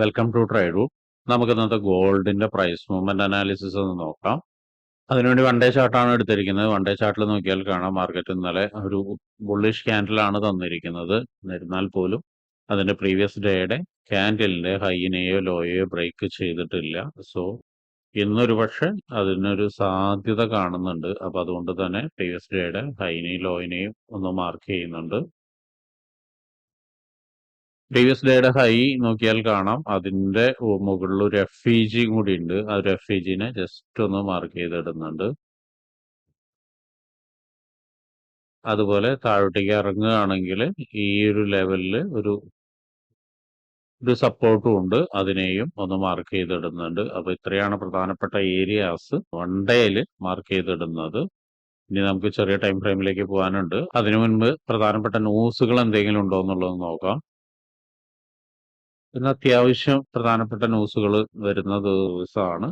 Welcome to ട്രൈഡു നമുക്ക് ഇന്നത്തെ ഗോൾഡിന്റെ പ്രൈസ് മൂവ്മെന്റ് അനാലിസിസ് ഒന്ന് നോക്കാം. അതിനുവേണ്ടി വൺ ഡേ ചാർട്ടാണ് എടുത്തിരിക്കുന്നത്. വൺ ഡേ ചാർട്ടിൽ നോക്കിയാൽ കാണാം മാർക്കറ്റ് ഇന്നലെ ഒരു ബുള്ളിഷ് ക്യാൻഡിലാണ് തന്നിരിക്കുന്നത്. എന്നിരുന്നാൽ പോലും അതിന്റെ പ്രീവിയസ് ഡേയുടെ ക്യാൻഡിലിന്റെ ഹൈനെയോ ലോയോ ബ്രേക്ക് ചെയ്തിട്ടില്ല. സോ ഇന്നൊരു പക്ഷെ അതിനൊരു സാധ്യത കാണുന്നുണ്ട്. അപ്പൊ അതുകൊണ്ട് തന്നെ പ്രീവിയസ് ഡേയുടെ ഹൈനെയും ലോയിനെയും ഒന്ന് മാർക്ക് ചെയ്യുന്നുണ്ട്. പ്രീവിയസ് ഡേയുടെ ഹൈ നോക്കിയാൽ കാണാം. അതിന്റെ മുകളിൽ ഒരു എഫ് ഇ ജി കൂടി ഉണ്ട്. ആ ഒരു എഫ് ഇ ജിനെ ജസ്റ്റ് ഒന്ന് മാർക്ക് ചെയ്തിടുന്നുണ്ട്. അതുപോലെ താഴോട്ടേക്ക് ഇറങ്ങുകയാണെങ്കിൽ ഈ ഒരു ലെവലിൽ ഒരു ഒരു സപ്പോർട്ടും ഉണ്ട്. അതിനെയും ഒന്ന് മാർക്ക് ചെയ്തിടുന്നുണ്ട്. അപ്പൊ ഇത്രയാണ് പ്രധാനപ്പെട്ട ഏരിയാസ് വൺ ഡേയിൽ മാർക്ക് ചെയ്തിടുന്നത്. ഇനി നമുക്ക് ചെറിയ ടൈം ഫ്രെയിമിലേക്ക് പോകാനുണ്ട്. അതിനു മുൻപ് പ്രധാനപ്പെട്ട ന്യൂസുകൾ എന്തെങ്കിലും ഉണ്ടോ എന്നുള്ളത് നോക്കാം. ഇന്ന് അത്യാവശ്യം പ്രധാനപ്പെട്ട ന്യൂസുകൾ വരുന്ന ദിവസമാണ്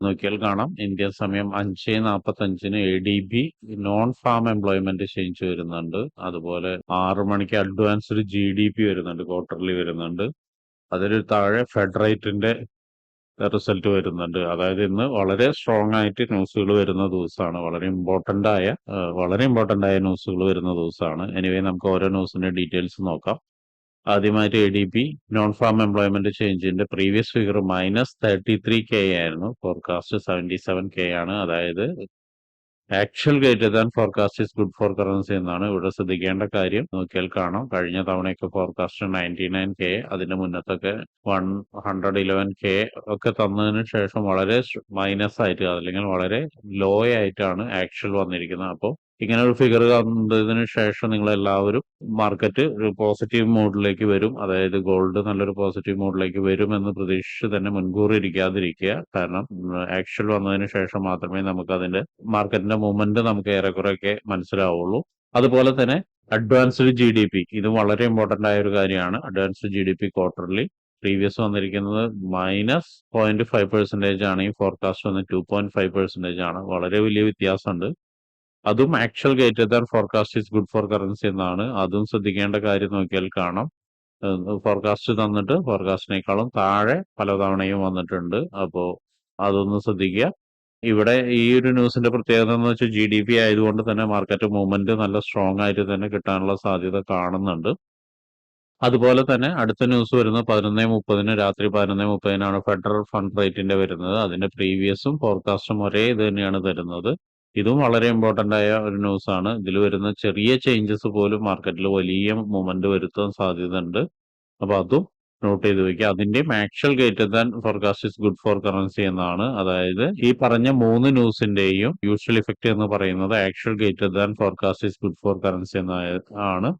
നോക്കിയാൽ കാണാം. ഇന്ത്യൻ സമയം അഞ്ച് നാൽപ്പത്തി അഞ്ചിന് A D B non farm employment change വരുന്നുണ്ട്. അതുപോലെ ആറു മണിക്ക് അഡ്വാൻസ്ഡ് ജി ഡി പി വരുന്നുണ്ട്. ക്വാർട്ടർലി വരുന്നുണ്ട്. അതിന് താഴെ ഫെഡറേറ്റിന്റെ റിസൾട്ട് വരുന്നുണ്ട്. അതായത് ഇന്ന് വളരെ സ്ട്രോങ് ആയിട്ട് ന്യൂസുകൾ വരുന്ന ദിവസമാണ് വളരെ ഇമ്പോർട്ടന്റ് ആയ വളരെ ഇമ്പോർട്ടന്റ് ആയ ന്യൂസുകൾ വരുന്ന ദിവസമാണ് എനിവേ നമുക്ക് ഓരോ ന്യൂസിന്റെ ഡീറ്റെയിൽസ് നോക്കാം. ആദ്യമായിട്ട് A D P non farm employment ചേഞ്ചിന്റെ previous figure minus thirty three K ആയിരുന്നു. ഫോർകാസ്റ്റ് സെവന്റി സെവൻ കെ ആണ്. അതായത് actual greater than forecast is good for currency എന്നാണ് ഇവിടെ ശ്രദ്ധിക്കേണ്ട കാര്യം. നോക്കിയാൽ കാണാം. കഴിഞ്ഞ തവണയൊക്കെ ഫോർകാസ്റ്റ് നയന്റി നയൻ കെ അതിന്റെ മുന്നത്തൊക്കെ വൺ ഹൺഡ്രഡ് ഇലവൻ കെ ഒക്കെ തന്നതിന് ശേഷം വളരെ മൈനസ് ആയിട്ട് അല്ലെങ്കിൽ വളരെ ലോ ആയിട്ടാണ് ആക്ച്വൽ വന്നിരിക്കുന്നത്. അപ്പോൾ ഇങ്ങനെ ഒരു ഫിഗർ കണ്ടതിന് ശേഷം നിങ്ങൾ എല്ലാവരും മാർക്കറ്റ് ഒരു പോസിറ്റീവ് മോഡിലേക്ക് വരും. അതായത് ഗോൾഡ് നല്ലൊരു പോസിറ്റീവ് മോഡിലേക്ക് വരും എന്ന് പ്രതീക്ഷിച്ച് തന്നെ മുൻകൂർ ഇരിക്കാതിരിക്കുക കാരണം ആക്ച്വൽ വന്നതിന് ശേഷം മാത്രമേ നമുക്ക് അതിന്റെ മാർക്കറ്റിന്റെ മൂവ്മെന്റ് നമുക്ക് ഏറെക്കുറെയൊക്കെ മനസ്സിലാവുള്ളൂ. അതുപോലെ തന്നെ അഡ്വാൻസ്ഡ് ജി ഡി പി ഇത് വളരെ ഇമ്പോർട്ടന്റ് ആയ ഒരു കാര്യമാണ്. Advanced G D P quarterly previous വന്നിരിക്കുന്നത് മൈനസ് പോയിന്റ് ഫൈവ് പെർസെന്റേജ് ആണ്. ഈ ഫോർകാസ്റ്റ് വന്ന് ടു പോയിന്റ് ഫൈവ് പെർസെന്റേജ് ആണ്. വളരെ വലിയ വ്യത്യാസമുണ്ട്. അതും actual greater than forecast is good for currency എന്നാണ്. അതും ശ്രദ്ധിക്കേണ്ട കാര്യം നോക്കിയാൽ കാണാം. ഫോർകാസ്റ്റ് തന്നിട്ട് ഫോർകാസ്റ്റിനേക്കാളും താഴെ പലതവണയും വന്നിട്ടുണ്ട്. അപ്പോൾ അതൊന്ന് ശ്രദ്ധിക്കുക. ഇവിടെ ഈ ഒരു ന്യൂസിന്റെ പ്രത്യേകത എന്ന് വെച്ചാൽ ജി ഡി പി ആയതുകൊണ്ട് തന്നെ മാർക്കറ്റ് മൂവ്മെന്റ് നല്ല സ്ട്രോങ് ആയിട്ട് തന്നെ കിട്ടാനുള്ള സാധ്യത കാണുന്നുണ്ട്. അതുപോലെ തന്നെ അടുത്ത ന്യൂസ് വരുന്നത് പതിനൊന്ന് മുപ്പതിന് രാത്രി പതിനൊന്ന് മുപ്പതിനാണ് ഫെഡറൽ ഫണ്ട് റേറ്റിന്റെ വരുന്നത്. അതിന്റെ പ്രീവിയസും ഫോർകാസ്റ്റും ഒരേ ഇത് തന്നെയാണ് തരുന്നത്. ഇതും വളരെ ഇമ്പോർട്ടന്റ് ആയ ഒരു ന്യൂസ് ആണ്. ഇതിൽ വരുന്ന ചെറിയ ചേഞ്ചസ് പോലും മാർക്കറ്റിൽ വലിയ മൂവ്മെന്റ് വരുത്താൻ സാധ്യതയുണ്ട്. അപ്പോൾ അതും നോട്ട് ചെയ്ത് വെക്കുക. അതിന്റെയും actual greater than forecast is good for currency എന്നാണ്. അതായത് ഈ പറഞ്ഞ മൂന്ന് ന്യൂസിന്റെയും യൂഷ്വൽ ഇഫക്റ്റ് എന്ന് പറയുന്നത് actual greater than forecast is good for currency എന്നാണ്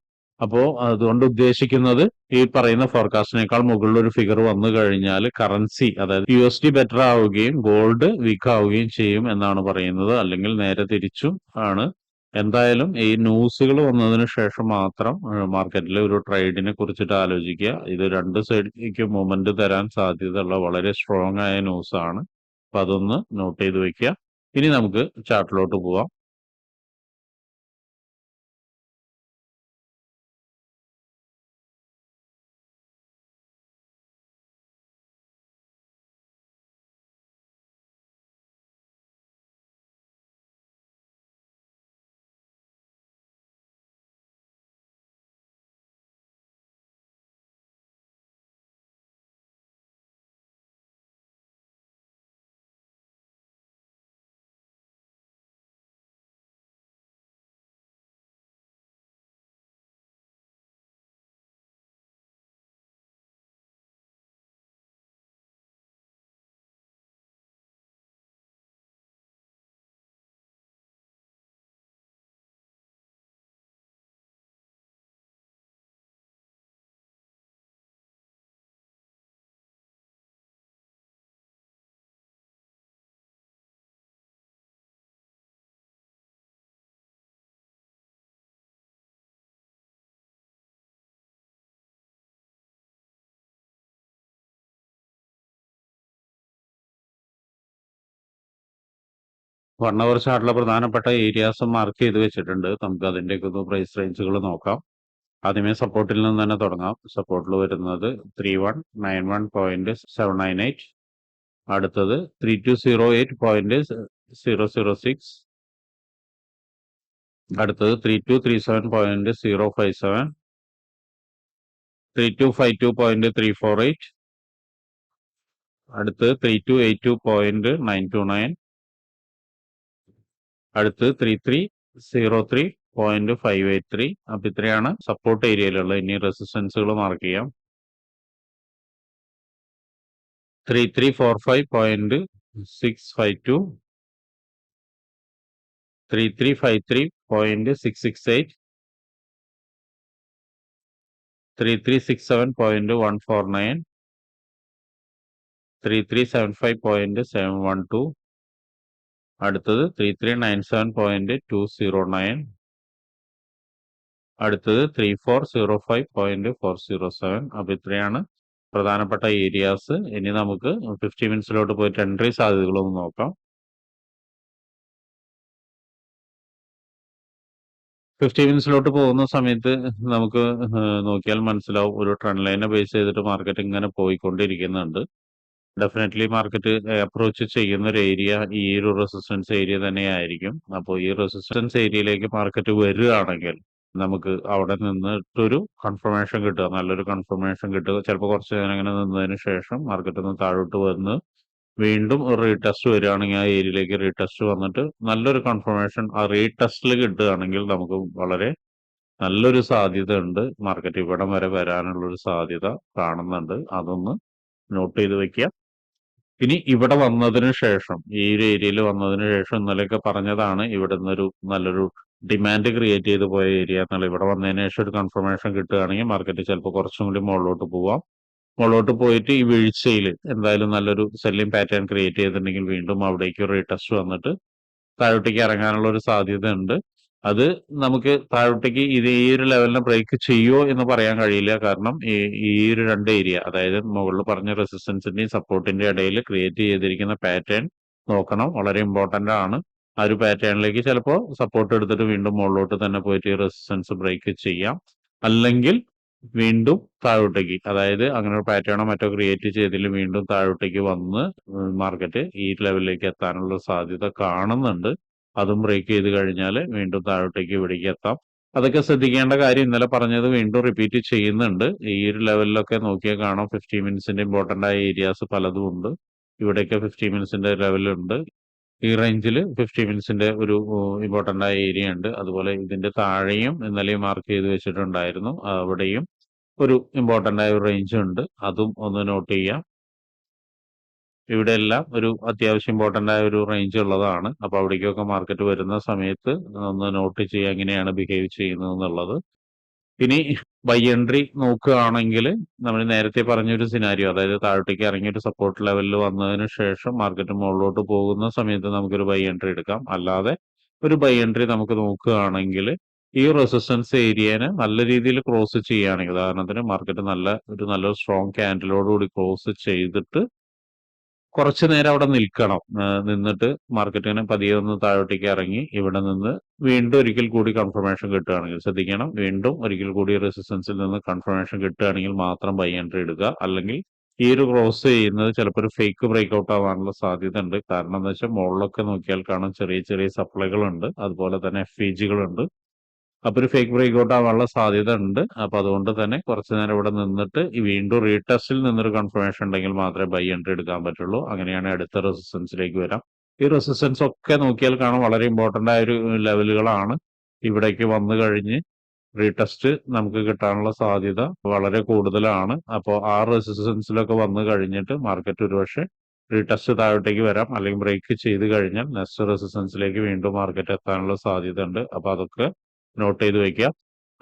അപ്പോ അതുകൊണ്ട് ഉദ്ദേശിക്കുന്നത് ഈ പറയുന്ന ഫോർകാസ്റ്റിനേക്കാൾ മുകളിൽ ഒരു ഫിഗർ വന്നു കഴിഞ്ഞാൽ കറൻസി അതായത് യു എസ് ഡി ബെറ്റർ ആവുകയും ഗോൾഡ് വീക്ക് ആവുകയും ചെയ്യും എന്നാണ് പറയുന്നത്. അല്ലെങ്കിൽ നേരെ തിരിച്ചും ആണ്. എന്തായാലും ഈ ന്യൂസുകൾ വന്നതിന് ശേഷം മാത്രം മാർക്കറ്റിലെ ഒരു ട്രേഡിനെ കുറിച്ചിട്ട് ആലോചിക്കുക. ഇത് രണ്ട് സൈഡിലേക്ക് മൂവ്മെന്റ് തരാൻ സാധ്യതയുള്ള വളരെ സ്ട്രോങ് ആയ ന്യൂസ് ആണ്. അപ്പൊ അതൊന്ന് നോട്ട് ചെയ്ത് വെക്കുക. ഇനി നമുക്ക് ചാർട്ടിലോട്ട് പോവാം. വൺ അവർ ചാർട്ടിലെ പ്രധാനപ്പെട്ട ഏരിയാസ് മാർക്ക് ചെയ്ത് വെച്ചിട്ടുണ്ട്. നമുക്ക് അതിന്റെയൊക്കെ ഒന്ന് പ്രൈസ് റേഞ്ചുകൾ നോക്കാം. ആദ്യമേ സപ്പോർട്ടിൽ നിന്ന് തന്നെ തുടങ്ങാം. സപ്പോർട്ടിൽ വരുന്നത് three one nine one point seven nine eight അടുത്തത് three two zero eight point zero zero six അടുത്തത് three two three seven point zero five seven three two five two point three four eight അടുത്ത് three two eight two point nine two nine അടുത്ത് three three zero three point five eight three അപ്പൊ ഇത്രയാണ് support ഏരിയയിലുള്ള ഇനി റെസിസ്റ്റൻസുകൾ mark ചെയ്യാം. Three three four five point six five two three three five three point six six eight three three six seven point one four nine three three seven five point seven one two അടുത്തത് three three nine seven point two zero nine അടുത്തത് three four zero five point four zero seven അപ്പൊ ഇത്രയാണ് പ്രധാനപ്പെട്ട areas ഇനി നമുക്ക് fifty മിനിറ്റ്സിലോട്ട് പോയിട്ട് entry സാധ്യതകളൊന്ന് നോക്കാം. Fifty മിനിറ്റ്സിലോട്ട് പോകുന്ന സമയത്ത് നമുക്ക് നോക്കിയാൽ മനസ്സിലാവും. ഒരു ട്രെൻഡ് ലൈനെ ബേസ് ചെയ്തിട്ട് മാർക്കറ്റ് ഇങ്ങനെ പോയിക്കൊണ്ടിരിക്കുന്നുണ്ട്. ഡെഫിനറ്റ്ലി മാർക്കറ്റ് അപ്രോച്ച് ചെയ്യുന്ന ഒരു ഏരിയ ഈ ഒരു റെസിസ്റ്റൻസ് ഏരിയ തന്നെയായിരിക്കും. അപ്പോൾ ഈ റെസിസ്റ്റൻസ് ഏരിയയിലേക്ക് മാർക്കറ്റ് വരികയാണെങ്കിൽ നമുക്ക് അവിടെ നിന്നിട്ടൊരു കൺഫർമേഷൻ കിട്ടുക. നല്ലൊരു കൺഫർമേഷൻ കിട്ടുക. ചിലപ്പോൾ കുറച്ച് നേരം അങ്ങനെ നിന്നതിന് ശേഷം മാർക്കറ്റ് ഒന്ന് താഴോട്ട് വന്ന് വീണ്ടും റീടെസ്റ്റ് വരികയാണെങ്കിൽ ആ ഏരിയയിലേക്ക് റീടെസ്റ്റ് വന്നിട്ട് നല്ലൊരു കൺഫർമേഷൻ ആ റീടെസ്റ്റിൽ കിട്ടുകയാണെങ്കിൽ നമുക്ക് വളരെ നല്ലൊരു സാധ്യത ഉണ്ട് മാർക്കറ്റ് ഇവിടം വരെ വരാനുള്ള ഒരു സാധ്യത കാണുന്നുണ്ട്. അതൊന്ന് നോട്ട് ചെയ്ത് വെക്കുക. ഇനി ഇവിടെ വന്നതിന് ശേഷം ഈ ഒരു ഏരിയയിൽ വന്നതിന് ശേഷം ഇന്നലെയൊക്കെ പറഞ്ഞതാണ് ഇവിടെ നിന്നൊരു നല്ലൊരു ഡിമാൻഡ് ക്രിയേറ്റ് ചെയ്ത് പോയ ഏരിയ എന്നുള്ള. ഇവിടെ വന്നതിന് ശേഷം ഒരു കൺഫർമേഷൻ കിട്ടുകയാണെങ്കിൽ മാർക്കറ്റ് ചിലപ്പോൾ കുറച്ചും കൂടി മുകളിലോട്ട് പോവാം. മുകളിലോട്ട് പോയിട്ട് ഈ വീഴ്ചയിൽ എന്തായാലും നല്ലൊരു സെല്ലിംഗ് പാറ്റേൺ ക്രിയേറ്റ് ചെയ്തിട്ടുണ്ടെങ്കിൽ വീണ്ടും അവിടേക്ക് റീടെസ്റ്റ് വന്നിട്ട് താഴോട്ടേക്ക് ഇറങ്ങാനുള്ള ഒരു സാധ്യത ഉണ്ട് അത് നമുക്ക് താഴോട്ടേക്ക് ഇത് ഈ ഒരു ലെവലിനെ ബ്രേക്ക് ചെയ്യുമോ എന്ന് പറയാൻ കഴിയില്ല. കാരണം ഈ ഒരു രണ്ട് ഏരിയ അതായത് മുകളിൽ പറഞ്ഞ റെസിസ്റ്റൻസിന്റെയും സപ്പോർട്ടിന്റെ ഇടയിൽ ക്രിയേറ്റ് ചെയ്തിരിക്കുന്ന പാറ്റേൺ നോക്കണം. വളരെ ഇമ്പോർട്ടന്റ് ആണ്. ആ ഒരു പാറ്റേണിലേക്ക് ചിലപ്പോൾ സപ്പോർട്ട് എടുത്തിട്ട് വീണ്ടും മുകളിലോട്ട് തന്നെ പോയിട്ട് ഈ റെസിസ്റ്റൻസ് ബ്രേക്ക് ചെയ്യാം. അല്ലെങ്കിൽ വീണ്ടും താഴോട്ടേക്ക് അതായത് അങ്ങനെ ഒരു പാറ്റേണോ മറ്റോ ക്രിയേറ്റ് ചെയ്തതിൽ വീണ്ടും താഴോട്ടേക്ക് വന്ന് മാർക്കറ്റ് ഈ ലെവലിലേക്ക് എത്താനുള്ള സാധ്യത കാണുന്നുണ്ട്. അതും ബ്രേക്ക് ചെയ്ത് കഴിഞ്ഞാൽ വീണ്ടും താഴോട്ടേക്ക് ഇവിടേക്ക് എത്താം. അതൊക്കെ ശ്രദ്ധിക്കേണ്ട കാര്യം ഇന്നലെ പറഞ്ഞത് വീണ്ടും റിപ്പീറ്റ് ചെയ്യുന്നുണ്ട്. ഈ ഒരു ലെവലിലൊക്കെ നോക്കിയാൽ കാണാം. ഫിഫ്റ്റി മിനിറ്റ്സിന്റെ ഇമ്പോർട്ടന്റ് ആയ ഏരിയാസ് പലതും ഉണ്ട്. ഇവിടെയൊക്കെ ഫിഫ്റ്റി മിനിറ്റ്സിന്റെ ലെവലുണ്ട് ഈ റേഞ്ചിൽ ഫിഫ്റ്റി മിനിറ്റ്സിന്റെ ഒരു ഇമ്പോർട്ടന്റ് ആയ ഏരിയ ഉണ്ട്. അതുപോലെ ഇതിന്റെ താഴെയും ഇന്നലെ മാർക്ക് ചെയ്ത് വെച്ചിട്ടുണ്ടായിരുന്നു. അവിടെയും ഒരു ഇമ്പോർട്ടന്റ് ആയ ഒരു റേഞ്ച് ഉണ്ട്. അതും ഒന്ന് നോട്ട് ചെയ്യാം. ഇവിടെ എല്ലാം ഒരു അത്യാവശ്യം ഇമ്പോർട്ടന്റ് ആയ ഒരു റേഞ്ച് ഉള്ളതാണ്. അപ്പോൾ അവിടേക്കൊക്കെ മാർക്കറ്റ് വരുന്ന സമയത്ത് ഒന്ന് നോട്ട് ചെയ്യുക എങ്ങനെയാണ് ബിഹേവ് ചെയ്യുന്നത് എന്നുള്ളത്. ഇനി ബൈ എൻട്രി നോക്കുകയാണെങ്കിൽ നമ്മൾ നേരത്തെ പറഞ്ഞൊരു സിനാരിയോ അതായത് താഴോട്ടേക്ക് ഇറങ്ങി ഒരു സപ്പോർട്ട് ലെവലിൽ വന്നതിന് ശേഷം മാർക്കറ്റ് മുകളിലോട്ട് പോകുന്ന സമയത്ത് നമുക്കൊരു ബൈ എൻട്രി എടുക്കാം. അല്ലാതെ ഒരു ബൈ എൻട്രി നമുക്ക് നോക്കുകയാണെങ്കിൽ ഈ റെസിസ്റ്റൻസ് ഏരിയനെ നല്ല രീതിയിൽ ക്രോസ് ചെയ്യുകയാണെങ്കിൽ ഉദാഹരണത്തിന് മാർക്കറ്റ് നല്ല ഒരു നല്ല സ്ട്രോങ് ക്യാൻഡിലോടുകൂടി ക്രോസ് ചെയ്തിട്ട് കുറച്ച് നേരം അവിടെ നിൽക്കണം. നിന്നിട്ട് മാർക്കറ്റിനെ പതിയെ ഒന്ന് താഴോട്ടേക്ക് ഇറങ്ങി ഇവിടെ നിന്ന് വീണ്ടും ഒരിക്കൽ കൂടി കൺഫർമേഷൻ കിട്ടുകയാണെങ്കിൽ ശ്രദ്ധിക്കണം. വീണ്ടും ഒരിക്കൽ കൂടി റെസിസ്റ്റൻസിൽ നിന്ന് കൺഫർമേഷൻ കിട്ടുകയാണെങ്കിൽ മാത്രം ബൈ എൻട്രി എടുക്കുക. അല്ലെങ്കിൽ ഈ ഒരു ക്രോസ് ചെയ്യുന്നത് ചിലപ്പോൾ ഒരു ഫേക്ക് ബ്രേക്ക് ഔട്ട് ആവാനുള്ള സാധ്യത ഉണ്ട് കാരണം എന്താ വെച്ചാൽ മുകളിലൊക്കെ നോക്കിയാൽ കാണാം ചെറിയ ചെറിയ സപ്ലൈകളുണ്ട് അതുപോലെ തന്നെ എഫ് ഇ ജികളുണ്ട് അപ്പൊ ഒരു ഫേക്ക് ബ്രേക്ക് ആവാനുള്ള സാധ്യത ഉണ്ട്. അപ്പൊ അതുകൊണ്ട് തന്നെ കുറച്ചു നേരം ഇവിടെ നിന്നിട്ട് വീണ്ടും റീടെസ്റ്റിൽ നിന്നൊരു കൺഫർമേഷൻ ഉണ്ടെങ്കിൽ മാത്രമേ ബൈ എൻട്രി എടുക്കാൻ പറ്റുള്ളൂ. അങ്ങനെയാണ് അടുത്ത റെസിസ്റ്റൻസിലേക്ക് വരാം. ഈ റെസിസ്റ്റൻസ് ഒക്കെ നോക്കിയാൽ കാണാം വളരെ ഇമ്പോർട്ടന്റ് ആയ ഒരു ലെവലുകളാണ് ഇവിടേക്ക് വന്നു കഴിഞ്ഞ് റീടെസ്റ്റ് നമുക്ക് കിട്ടാനുള്ള സാധ്യത വളരെ കൂടുതലാണ്. അപ്പോൾ ആ റെസിസ്റ്റൻസിലൊക്കെ വന്നു കഴിഞ്ഞിട്ട് മാർക്കറ്റ് ഒരുപക്ഷെ റീടെസ്റ്റ് താഴോട്ടേക്ക് വരാം. അല്ലെങ്കിൽ ബ്രേക്ക് ചെയ്ത് കഴിഞ്ഞാൽ നെക്സ്റ്റ് റെസിസ്റ്റൻസിലേക്ക് വീണ്ടും മാർക്കറ്റ് എത്താനുള്ള സാധ്യത ഉണ്ട്. അപ്പൊ അതൊക്കെ നോട്ട് ചെയ്ത് വെക്കുക.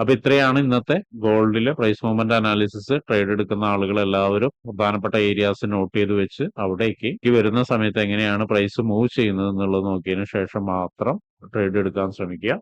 അപ്പൊ ഇത്രയാണ് ഇന്നത്തെ ഗോൾഡിലെ പ്രൈസ് മൂവ്മെന്റ് അനാലിസിസ് ട്രേഡ് എടുക്കുന്ന ആളുകൾ എല്ലാവരും പ്രധാനപ്പെട്ട ഏരിയാസ് നോട്ട് ചെയ്ത് വെച്ച് അവിടേക്ക് വരുന്ന സമയത്ത് എങ്ങനെയാണ് പ്രൈസ് മൂവ് ചെയ്യുന്നത് എന്നുള്ളത് നോക്കിയതിനു ശേഷം മാത്രം ട്രേഡ് എടുക്കാൻ ശ്രമിക്കുക.